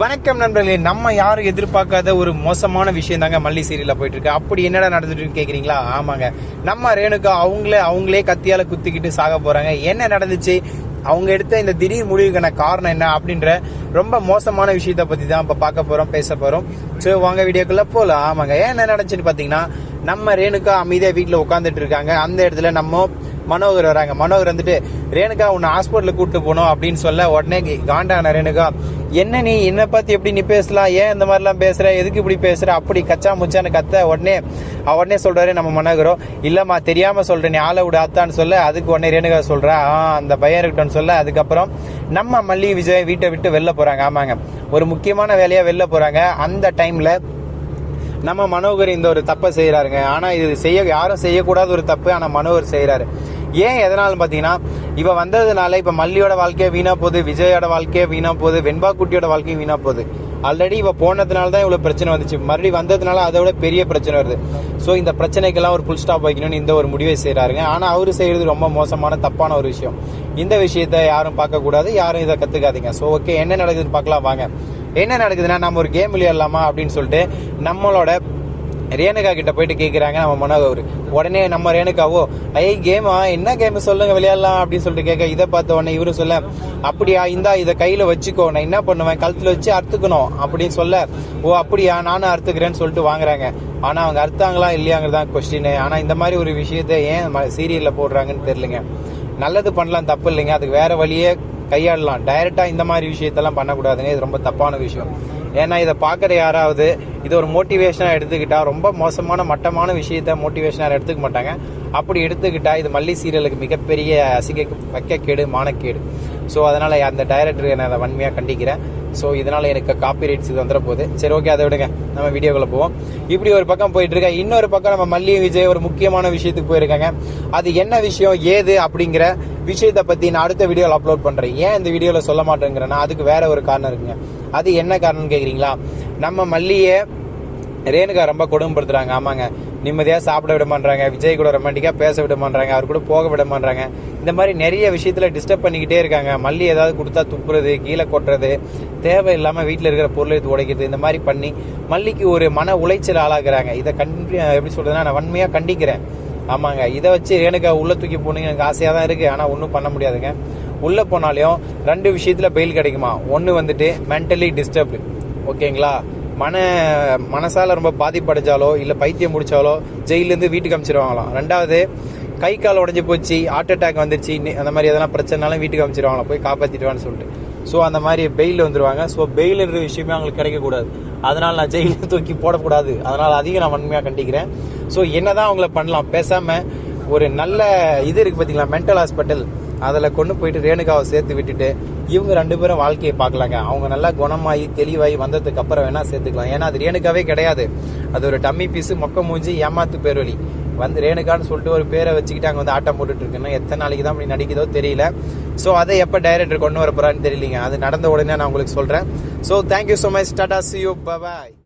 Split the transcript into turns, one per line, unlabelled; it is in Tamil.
வணக்கம் நண்பர்களே நம்ம யாரும் எதிர்பார்க்காத ஒரு மோசமான விஷயம் தாங்க மல்லி சீரியல்ல போயிட்டு இருக்கு அப்படி என்னடா நடந்துட்டு கேக்குறீங்களா? ஆமாங்க. நம்ம ரேணுகா அவங்களே அவங்களே கத்தியால குத்திக்கிட்டு சாக போறாங்க. என்ன நடந்துச்சு? அவங்க எடுத்த இந்த திடீர் முடிவுக்கான காரணம் என்ன அப்படின்ற ரொம்ப மோசமான விஷயத்த பத்தி தான் இப்ப பார்க்க போறோம் பேச போறோம். ஸோ வாங்க வீடியோக்குள்ள போலாம். ஆமாங்க. ஏன் என்ன நடந்துச்சுன்னு பாத்தீங்கன்னா நம்ம ரேணுகா அமைதியா வீட்டுல உட்காந்துட்டு இருக்காங்க. அந்த இடத்துல நம்ம மனோகர் வராங்க. மனோகர் வந்துட்டு ரேணுகா உன்னை ஹாஸ்பிட்டலுக்கு கூப்பிட்டு போகணும் அப்படின்னு சொல்ல உடனே காண்டான ரேணுகா என்ன நீ என்ன பார்த்து எப்படி நீ பேசலாம்? ஏன் இந்த மாதிரிலாம் பேசுற? எதுக்கு இப்படி பேசுற? அப்படி கச்சா முச்சான்னு கத்த உடனே உடனே சொல்றாரு நம்ம மனோகரோ இல்லம்மா தெரியாம சொல்றேன். நீ ஆளை விட அத்தான்னு சொல்ல அதுக்கு உடனே ரேணுகா சொல்றா ஆ அந்த பயம் இருக்கட்டும்னு சொல்ல அதுக்கப்புறம் நம்ம மல்லி விஜய் வீட்டை விட்டு வெளில போறாங்க. ஆமாங்க. ஒரு முக்கியமான வேலையா வெளில போறாங்க. அந்த டைம்ல நம்ம மனோகர் இந்த ஒரு தப்பை செய்யறாருங்க ஆனா இது செய்ய யாரும் செய்யக்கூடாத ஒரு தப்பு ஆனா மனோகர் செய்யறாரு ஏன் எதனால பாத்தீங்கன்னா இவ வந்ததுனால இப்ப மல்லியோட வாழ்க்கையை வீணா போகுது விஜயோட வாழ்க்கையை வீணா போகுது வெண்பா குட்டியோட வாழ்க்கையும் வீணா போகுது. ஆல்ரெடி இவ போனதுனால தான் இவ்வளவு பிரச்சனை வந்துச்சு. மறுபடியும் வந்ததுனால அதை விட பெரிய பிரச்சனை வருது. சோ இந்த பிரச்சனைக்கெல்லாம் ஒரு புல் ஸ்டாப் வைக்கணும்னு இந்த ஒரு முடிவை செய்யறாருங்க ஆனா அவரு செய்யறது ரொம்ப மோசமான தப்பான ஒரு விஷயம். இந்த விஷயத்த யாரும் பார்க்க கூடாது. யாரும் இதை கத்துக்காதீங்க. சோ ஓகே என்ன நடக்குதுன்னு பார்க்கலாம். வாங்க. என்ன நடக்குதுன்னா நம்ம ஒரு கேம் விளையாடலாமா அப்படின்னு சொல்லிட்டு நம்மளோட ரேணுகா கிட்ட போயிட்டு கேட்குறாங்க நம்ம மனோகர். உடனே நம்ம ரேணுகாவோ ஐ கேமா என்ன கேம்? சொல்லுங்க விளையாடலாம் அப்படின்னு சொல்லிட்டு கேட்க இதை பார்த்த உடனே இவரு சொல்ல அப்படியா இந்தா இதை கையில வச்சுக்கோ நான் என்ன பண்ணுவேன்? கழுத்துல வச்சு அறுத்துக்கணும் அப்படின்னு சொல்ல ஓ அப்படியா நானும் அறுத்துக்கிறேன்னு சொல்லிட்டு வாங்குறாங்க. ஆனா அவங்க அறுத்தாங்களா இல்லையாங்கிறது தான் கொஸ்டின் ஆனா இந்த மாதிரி ஒரு விஷயத்த ஏன் சீரியல்ல போடுறாங்கன்னு தெரியலங்க. நல்லது பண்ணலாம் தப்பு இல்லைங்க. அதுக்கு வேற வழியே கையாளலாம். டைரக்டா இந்த மாதிரி விஷயத்தெல்லாம் பண்ணக்கூடாதுங்க. இது ரொம்ப தப்பான விஷயம். ஏன்னா இதை பார்க்குற யாராவது இது ஒரு மோட்டிவேஷனாக எடுத்துக்கிட்டால் ரொம்ப மோசமான மட்டமான விஷயத்த மோட்டிவேஷனாக எடுத்துக்க மாட்டாங்க. அப்படி எடுத்துக்கிட்டால் இது மல்லி சீரியலுக்கு மிகப்பெரிய அசிங்க வைக்கக்கேடு மானக்கேடு. ஸோ அதனால் அந்த டைரக்டர் நான் அதை வன்மையாக கண்டிக்கிறேன். ஸோ இதனால் எனக்கு காப்பி ரைட்ஸ் இது வந்துட போகுது. சரி ஓகே அதை விடுங்க. நம்ம வீடியோக்குள்ளே போவோம். இப்படி ஒரு பக்கம் போயிட்டு இன்னொரு பக்கம் நம்ம மல்லி விஜய் ஒரு முக்கியமான விஷயத்துக்கு போயிருக்காங்க. அது என்ன விஷயம் ஏது அப்படிங்கிற விஷயத்தை பற்றி நான் அடுத்த வீடியோவில் அப்லோட் பண்ணுறேன் ஏன் இந்த வீடியோவில் சொல்ல மாட்டேங்கிறேன்னா அதுக்கு வேற ஒரு காரணம் இருக்குங்க. அது என்ன காரணம்னு கேட்குறீங்களா நம்ம மல்லியை ரேணுகா ரொம்ப கொடுமைப்படுத்துறாங்க. ஆமாங்க. நிம்மதியாக சாப்பிட விட மாட்டாங்க விஜய் கூட ரொமான்டிக்காக பேச விட மாட்டாங்க அவர் கூட போக விட மாட்டாங்க இந்த மாதிரி நிறைய விஷயத்தில் டிஸ்டர்ப் பண்ணிக்கிட்டே இருக்காங்க. மல்லி ஏதாவது கொடுத்தா துப்புறது கீழே கொட்டுறது தேவையில்லாமல் வீட்டில் இருக்கிற பொருளை எடுத்து உடைக்கிறது இந்த மாதிரி பண்ணி மல்லிக்கு ஒரு மன உளைச்சல் ஆளாக்குறாங்க. இதை கண்டி எப்படி சொல்கிறதுனா நான் வன்மையாக கண்டிக்கிறேன். ஆமாங்க. இதை வச்சு ரேணுகா உள்ளே தூக்கி போனீங்க எனக்கு ஆசையாக தான் இருக்குது ஆனால் ஒன்றும் பண்ண முடியாதுங்க. உள்ளே போனாலையும் ரெண்டு விஷயத்தில் பெயில் கிடைக்குமா? ஒன்று வந்துட்டு மென்டலி டிஸ்டர்ப்டு ஓகேங்களா? மன மனசால ரொம்ப பாதிப்படைஞ்சாலோ இல்லை பைத்தியம் முடிச்சாலோ ஜெயிலேருந்து வீட்டுக்கு அமிச்சிருவாங்களாம். ரெண்டாவது கை கால் உடஞ்சி போச்சு ஹார்ட் அட்டாக் வந்துருச்சு அந்த மாதிரி எதனா பிரச்சனைனாலும் வீட்டுக்கு அமிச்சிருவாங்களாம். போய் காப்பாற்றிடுவான்னு சொல்லிட்டு. ஸோ அந்த மாதிரி பெயில் வந்துருவாங்க. ஸோ பெயில்ன்ற விஷயமே அவங்களுக்கு கிடைக்கக்கூடாது. அதனால் நான் ஜெயிலில் தூக்கி போடக்கூடாது. அதனால் அதிகம் நான் வன்மையாக கண்டிக்கிறேன். ஸோ என்னதான் அவங்கள பண்ணலாம். பேசாமல் ஒரு நல்ல இது இருக்குது பார்த்தீங்களா மென்டல் ஹாஸ்பிட்டல் அதில் கொண்டு போயிட்டு ரேணுகாவை சேர்த்து விட்டுட்டு இவங்க ரெண்டு பேரும் வாழ்க்கையை பார்க்கலாங்க. அவங்க நல்லா குணமாயி தெளிவாகி வந்ததுக்கு அப்புறம் வேணா சேர்த்துக்கலாம். ஏன்னா அது ரேணுகாவே கிடையாது. அது ஒரு டம்மி பீஸு மொக்க மூஞ்சி ஏமாத்து பேரொலி வந்து ரேணுகான்னு சொல்லிட்டு ஒரு பேரை வச்சுக்கிட்டு அங்கே வந்து ஆட்டம் போட்டுட்டு இருக்குன்னு எத்தனை நாளைக்கு தான் அப்படி நடிக்குதோ தெரியல. ஸோ அதை எப்போ டைரக்டர் கொண்டு வர தெரியலீங்க. அது நடந்த உடனே நான் உங்களுக்கு சொல்கிறேன் so thank you so much tata see you bye